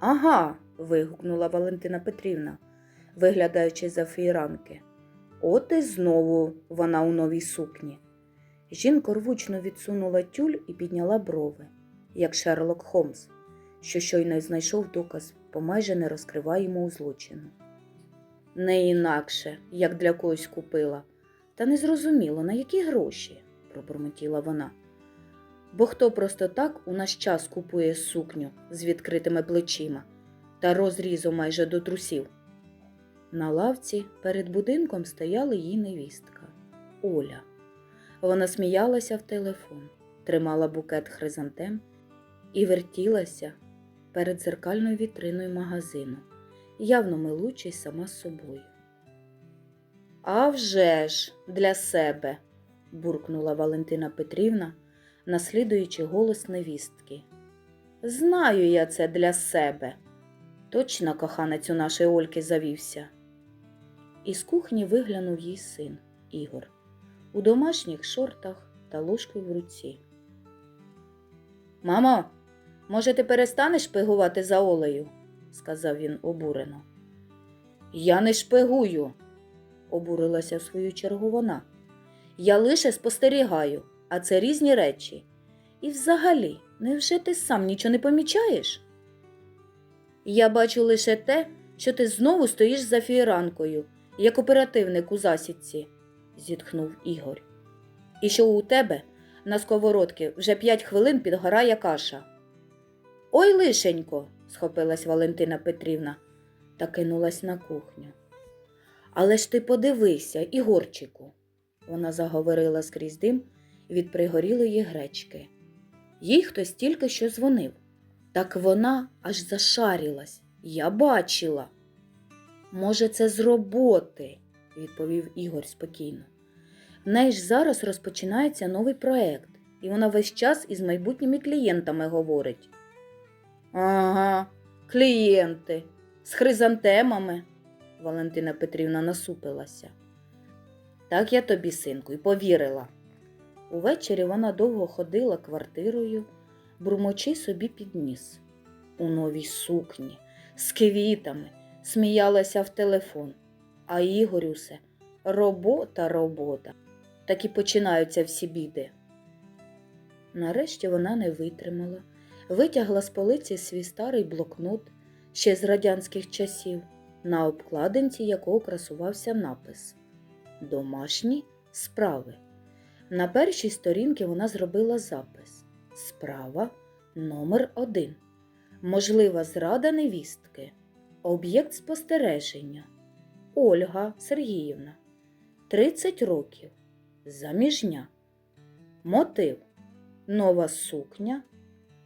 Ага. вигукнула Валентина Петрівна, виглядаючи за фіранки. От і знову вона у новій сукні. Жінка рвучно відсунула тюль і підняла брови, як Шерлок Холмс, що щойно знайшов доказ по майже нерозкриваємому злочину. Не інакше, як для когось купила, та не зрозуміло, на які гроші, пробурмотіла вона. Бо хто просто так у наш час купує сукню з відкритими плечима та розрізом майже до трусів. На лавці перед будинком стояла її невістка Оля. Вона сміялася в телефон, тримала букет хризантем і вертілася перед зеркальною вітриною магазину, явно милуючись сама собою. «А вже ж, для себе, буркнула Валентина Петрівна, наслідуючи голос невістки. Знаю я це для себе. Точно коханець у нашої Ольки завівся. Із кухні виглянув їй син Ігор у домашніх шортах та ложкою в руці. Мамо, може, ти перестанеш шпигувати за Олею? сказав він обурено. Я не шпигую, обурилася в свою чергу вона. Я лише спостерігаю, а це різні речі. І взагалі, невже ти сам нічого не помічаєш? Я бачу лише те, що ти знову стоїш за фіранкою, як оперативник у засідці, зітхнув Ігор. І що у тебе на сковородці вже п'ять хвилин підгорає каша. Ой, лишенько, схопилась Валентина Петрівна та кинулась на кухню. Але ж ти подивися, Ігорчику, вона заговорила скрізь дим від пригорілої гречки. Їй хтось тільки що дзвонив. Так вона аж зашарілась. Я бачила. Може, це з роботи, відповів Ігор спокійно. В неї ж зараз розпочинається новий проект, і вона весь час із майбутніми клієнтами говорить. Ага, клієнти з хризантемами, Валентина Петрівна насупилася. Так я тобі, синку, й повірила. Увечері вона довго ходила квартирою, бурмочи собі під ніс. У новій сукні, з квітами, сміялася в телефон. А Ігорюсе, робота, робота. Так і починаються всі біди. Нарешті вона не витримала, витягла з полиці свій старий блокнот ще з радянських часів, на обкладинці якого красувався напис Домашні справи. На першій сторінці вона зробила запис Справа номер 1 Можлива зрада невістки. Об'єкт спостереження. Ольга Сергіївна. 30 років. Заміжня. Мотив. Нова сукня.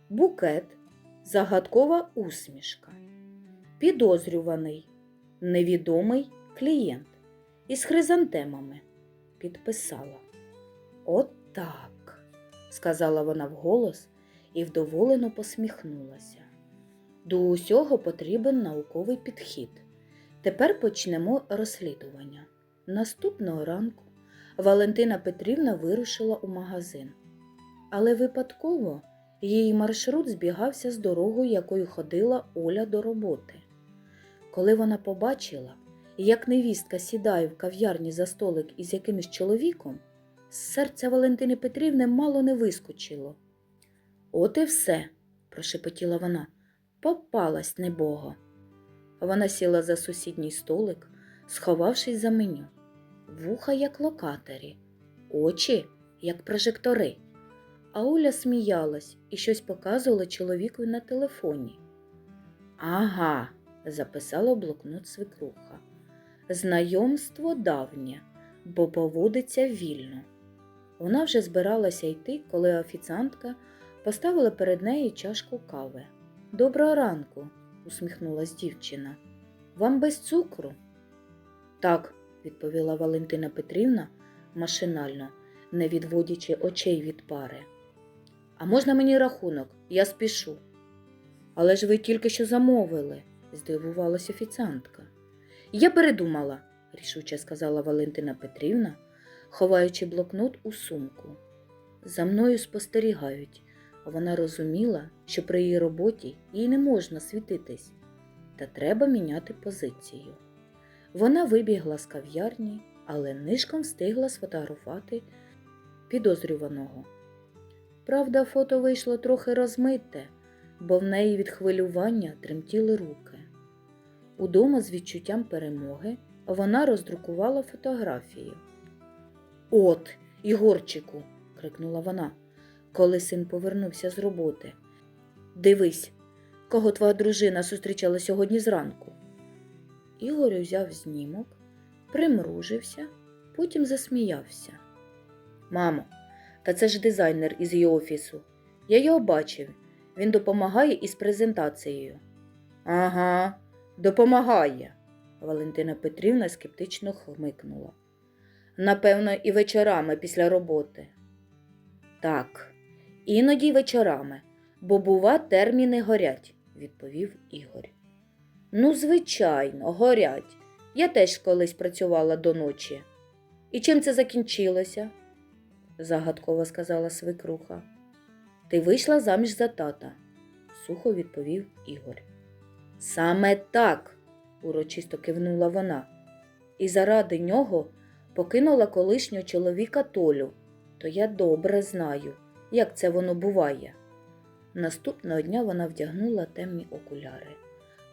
Букет. Загадкова усмішка. Підозрюваний. Невідомий клієнт. Із хризантемами. Підписала. От так, сказала вона вголос і вдоволено посміхнулася. До усього потрібен науковий підхід. Тепер почнемо розслідування. Наступного ранку Валентина Петрівна вирушила у магазин, але випадково її маршрут збігався з дорогою, якою ходила Оля до роботи. Коли вона побачила, як невістка сідає в кав'ярні за столик із якимось чоловіком, з серця Валентини Петрівни мало не вискочило. От і все, прошепотіла вона, попалась небого. Вона сіла за сусідній столик, сховавшись за меню. Вуха, як локатері, очі, як прожектори. А Оля сміялась і щось показувала чоловікові на телефоні. Ага, записала блокнот свекруха. Знайомство давнє, бо поводиться вільно. Вона вже збиралася йти, коли офіціантка поставила перед нею чашку кави. Доброго ранку, усміхнулась дівчина. Вам без цукру? Так, відповіла Валентина Петрівна машинально, не відводячи очей від пари. А можна мені рахунок? Я спішу. Але ж ви тільки що замовили, здивувалась офіціантка. Я передумала, рішуче сказала Валентина Петрівна, ховаючи блокнот у сумку. За мною спостерігають. Вона розуміла, що при її роботі їй не можна світитись, та треба міняти позицію. Вона вибігла з кав'ярні, але нишком встигла сфотографувати підозрюваного. Правда, фото вийшло трохи розмите, бо в неї від хвилювання тремтіли руки. Удома з відчуттям перемоги вона роздрукувала фотографію. От, Ігорчику, крикнула вона, коли син повернувся з роботи. Дивись, кого твоя дружина зустрічала сьогодні зранку. Ігор взяв знімок, примружився, потім засміявся. Мамо, та це ж дизайнер із її офісу. Я його бачив. Він допомагає із презентацією. Ага, допомагає. Валентина Петрівна скептично хмикнула. Напевно, і вечорами після роботи. Так, іноді вечорами, бо, бува, терміни горять, відповів Ігор. Ну, звичайно, горять. Я теж колись працювала до ночі. І чим це закінчилося? загадково сказала свекруха. Ти вийшла заміж за тата, сухо відповів Ігор. Саме так, урочисто кивнула вона, і заради нього покинула колишнього чоловіка Толю, то я добре знаю, як це воно буває. Наступного дня вона вдягнула темні окуляри,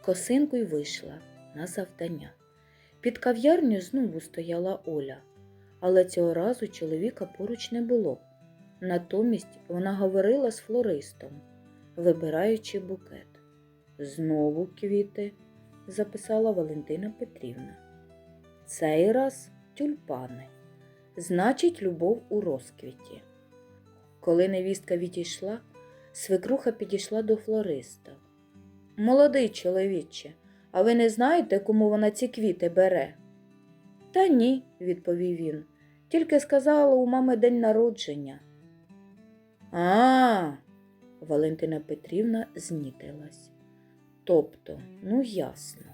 косинку й вийшла на завдання. Під кав'ярню знову стояла Оля, але цього разу чоловіка поруч не було. Натомість вона говорила з флористом, вибираючи букет. Знову квіти, записала Валентина Петрівна. Цей раз тюльпани. Значить, любов у розквіті. Коли невістка відійшла, свекруха підійшла до флориста. Молодий чоловіче, а ви не знаєте, кому вона ці квіти бере? Та ні, відповів він. Тільки сказала у мами день народження. А, Валентина Петрівна знітилась. Тобто, ну ясно,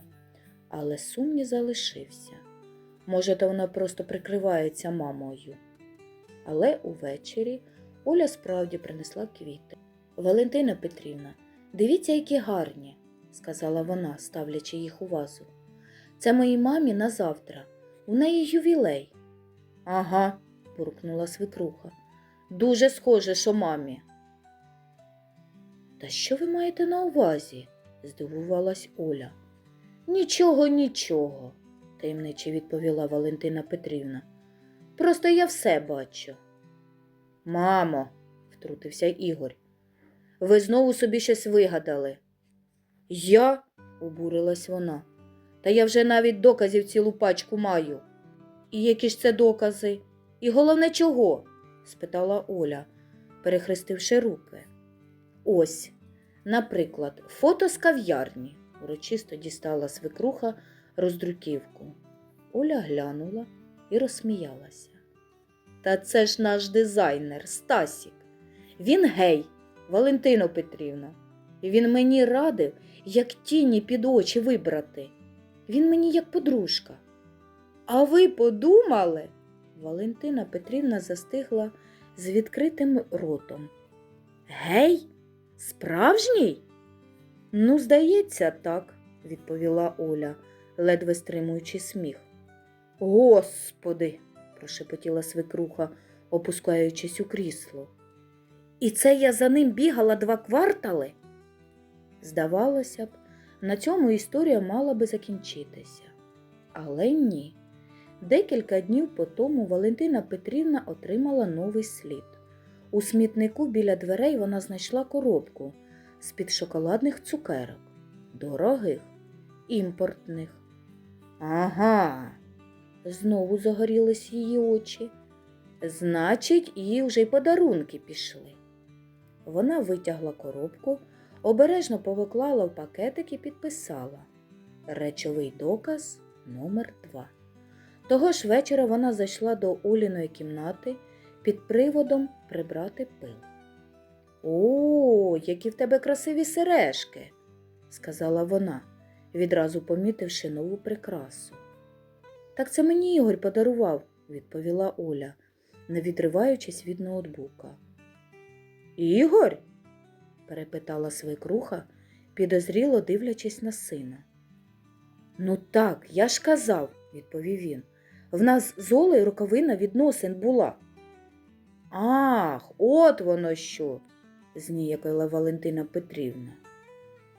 але сум не залишився. Може, то вона просто прикривається мамою. Але увечері Оля справді принесла квіти. Валентина Петрівна, дивіться, які гарні, сказала вона, ставлячи їх у вазу. Це моїй мамі на завтра. У неї ювілей. Ага, буркнула свекруха. Дуже схоже, що мамі. Та що ви маєте на увазі? здивувалась Оля. Нічого, нічого, таємниче відповіла Валентина Петрівна. Просто я все бачу. Мамо, втрутився Ігор, ви знову собі щось вигадали. Я? обурилась вона. Та я вже навіть доказів цілу пачку маю. І які ж це докази? І головне чого? спитала Оля, перехрестивши руки. Ось, наприклад, фото з кав'ярні, урочисто дістала свекруха роздруківку. Оля глянула і розсміялася. Та це ж наш дизайнер Стасік. Він гей, Валентино Петрівна. І він мені радив, як тіні під очі вибрати. Він мені як подружка. А ви подумали? Валентина Петрівна застигла з відкритим ротом. Гей, справжній? Ну, здається, так, відповіла Оля, ледве стримуючи сміх. Господи, прошепотіла свекруха, опускаючись у крісло. І це я за ним бігала два квартали? Здавалося б, на цьому історія мала би закінчитися. Але ні. Декілька днів по тому Валентина Петрівна отримала новий слід. У смітнику біля дверей вона знайшла коробку з-під шоколадних цукерок, дорогих, імпортних. Ага, знову загорілись її очі. Значить, їй вже й подарунки пішли. Вона витягла коробку, обережно повиклала в пакетик і підписала Речовий доказ номер 2 Того ж вечора вона зайшла до Оліної кімнати під приводом прибрати пил. О, які в тебе красиві сережки, сказала вона, відразу помітивши нову прикрасу. Так це мені Ігор подарував, відповіла Оля, не відриваючись від ноутбука. Ігор? перепитала свекруха, підозріло дивлячись на сина. Ну так, я ж казав, відповів він. В нас з Олею роковина відносин була. Ах, от воно що, зніякила Валентина Петрівна.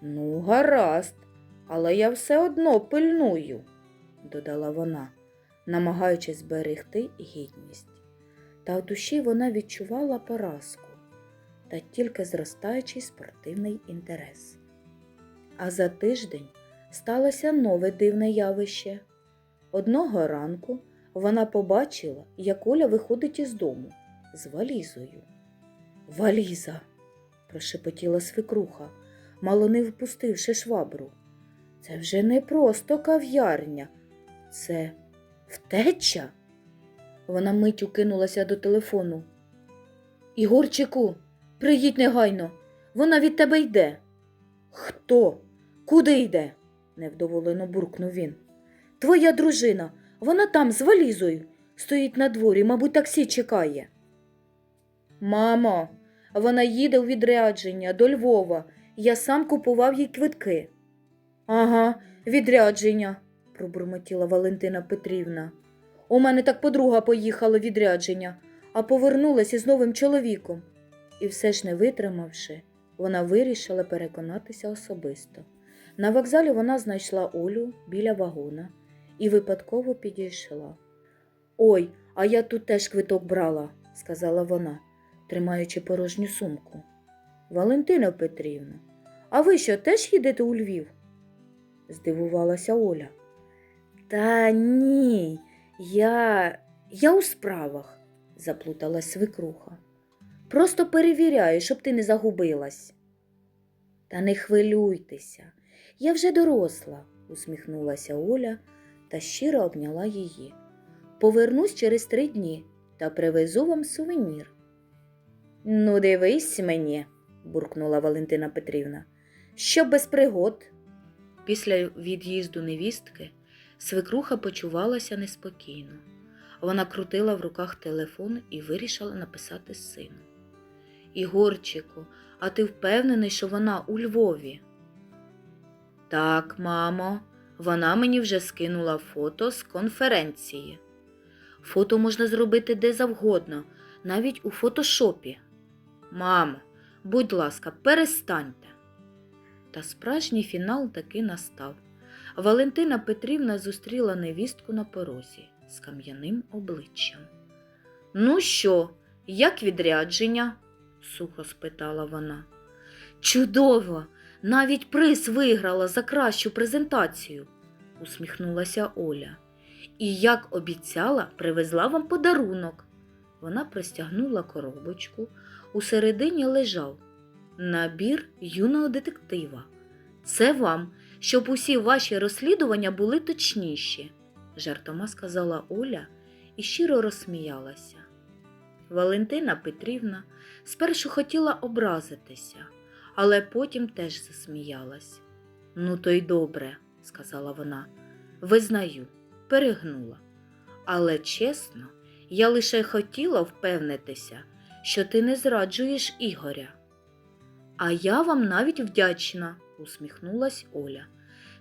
Ну, гаразд, але я все одно пильную, додала вона, намагаючись зберегти гідність. Та в душі вона відчувала поразку та тільки зростаючий спортивний інтерес. А за тиждень сталося нове дивне явище. Одного ранку вона побачила, як Оля виходить із дому з валізою. Валіза, прошепотіла свекруха, мало не впустивши швабру. Це вже не просто кав'ярня, це втеча. Вона миттю кинулася до телефону. Ігорчику, приїдь негайно, вона від тебе йде. Хто? Куди йде? невдоволено буркнув він. Твоя дружина, вона там з валізою, стоїть на дворі, мабуть, таксі чекає. Мамо, вона їде у відрядження до Львова. Я сам купував їй квитки. Ага, відрядження, пробурмотіла Валентина Петрівна. У мене так подруга поїхала відрядження, а повернулася з новим чоловіком. І все ж не витримавши, вона вирішила переконатися особисто. На вокзалі вона знайшла Олю біля вагона і випадково підійшла. Ой, а я тут теж квиток брала, сказала вона, тримаючи порожню сумку. Валентина Петрівна, а ви що теж їдете у Львів? Здивувалася Оля. Та ні, я. я у справах, заплуталась свекруха. Просто перевіряю, щоб ти не загубилась. Та не хвилюйтеся, я вже доросла, усміхнулася Оля та щиро обняла її. Повернусь через три дні та привезу вам сувенір. Ну, дивись мені, буркнула Валентина Петрівна, що без пригод. Після від'їзду невістки свекруха почувалася неспокійно. Вона крутила в руках телефон і вирішила написати сину. Ігорчику, а ти впевнений, що вона у Львові? Так, мамо, вона мені вже скинула фото з конференції. Фото можна зробити де завгодно, навіть у фотошопі. Мамо, будь ласка, перестаньте. Та справжній фінал таки настав. Валентина Петрівна зустріла невістку на порозі з кам'яним обличчям. Ну що, як відрядження? сухо спитала вона. Чудово! Навіть приз виграла за кращу презентацію, усміхнулася Оля. І, як обіцяла, привезла вам подарунок. Вона простягнула коробочку. Усередині лежав набір юного детектива. Це вам, щоб усі ваші розслідування були точніші, жартома сказала Оля і щиро розсміялася. Валентина Петрівна спершу хотіла образитися, але потім теж засміялась. Ну, то й добре, сказала вона. Визнаю, перегнула. Але чесно, я лише хотіла впевнитися, що ти не зраджуєш Ігоря. А я вам навіть вдячна, усміхнулась Оля.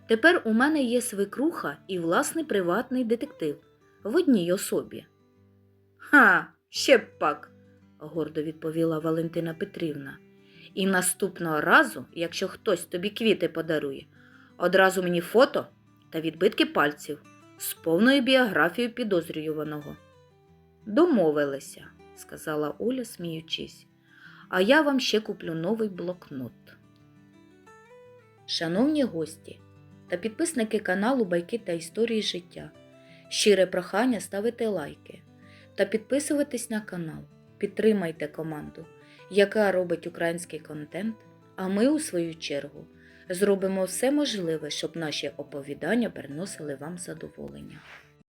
Тепер у мене є свекруха і власний приватний детектив в одній особі. Ха, ще б пак, гордо відповіла Валентина Петрівна. І наступного разу, якщо хтось тобі квіти подарує, одразу мені фото та відбитки пальців з повною біографією підозрюваного. Домовилися, сказала Оля, сміючись, а я вам ще куплю новий блокнот. Шановні гості та підписники каналу Байки та історії життя. Щире прохання ставити лайки та підписуватись на канал. Підтримайте команду, яка робить український контент, а ми, у свою чергу, зробимо все можливе, щоб наші оповідання приносили вам задоволення.